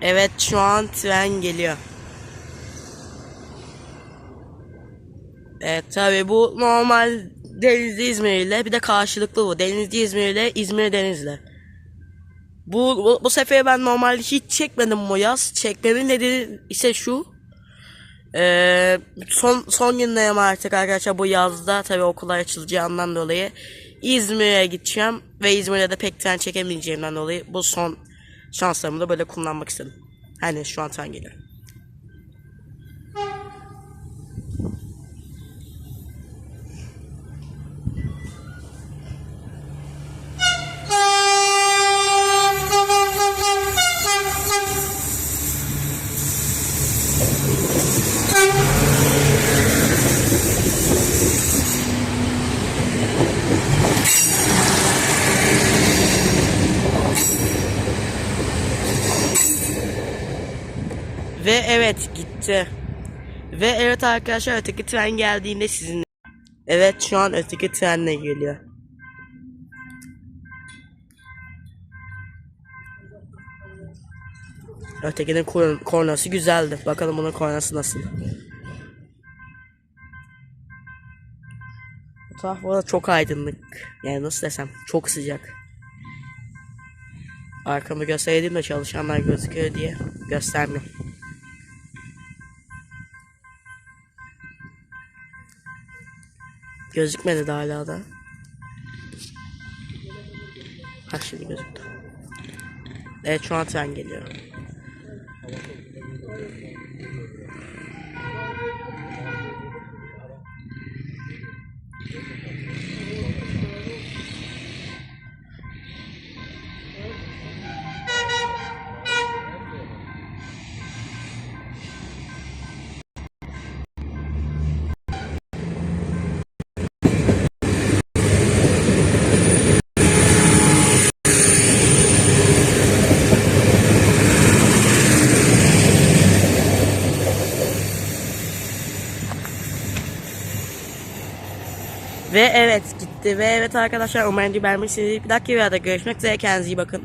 Evet şu an tren geliyor. Evet tabi bu normal Denizli İzmir ile bir de karşılıklı bu. Denizli İzmir ile İzmir Denizli. Bu, bu, bu sefer ben normalde hiç çekmedim bu yaz. Çekmemin nedeni ise şu. Ee, son son günlerim artık arkadaşlar bu yazda tabi okullar açılacağından dolayı İzmir'e gideceğim ve İzmir'de de pek tren çekemeyeceğimden dolayı bu son şanslarımı da böyle kullanmak istedim. Hani şu an tren geliyor. Ve evet gitti. Ve evet arkadaşlar öteki tren geldiğinde sizin Evet şu an öteki trenle geliyor. Ötekinin kor- kornası güzeldi. Bakalım bunun kornası nasıl. Bu taraf burada çok aydınlık. Yani nasıl desem çok sıcak. Arkamı göstereyim de çalışanlar gözüküyor diye göstermiyorum. Gözükmedi de hala da. Ha şimdi gözüktü. Evet şu an tren geliyor. Ve evet gitti ve evet arkadaşlar umarım beğenmişsiniz. Bir dakika bir arada görüşmek üzere kendinize iyi bakın.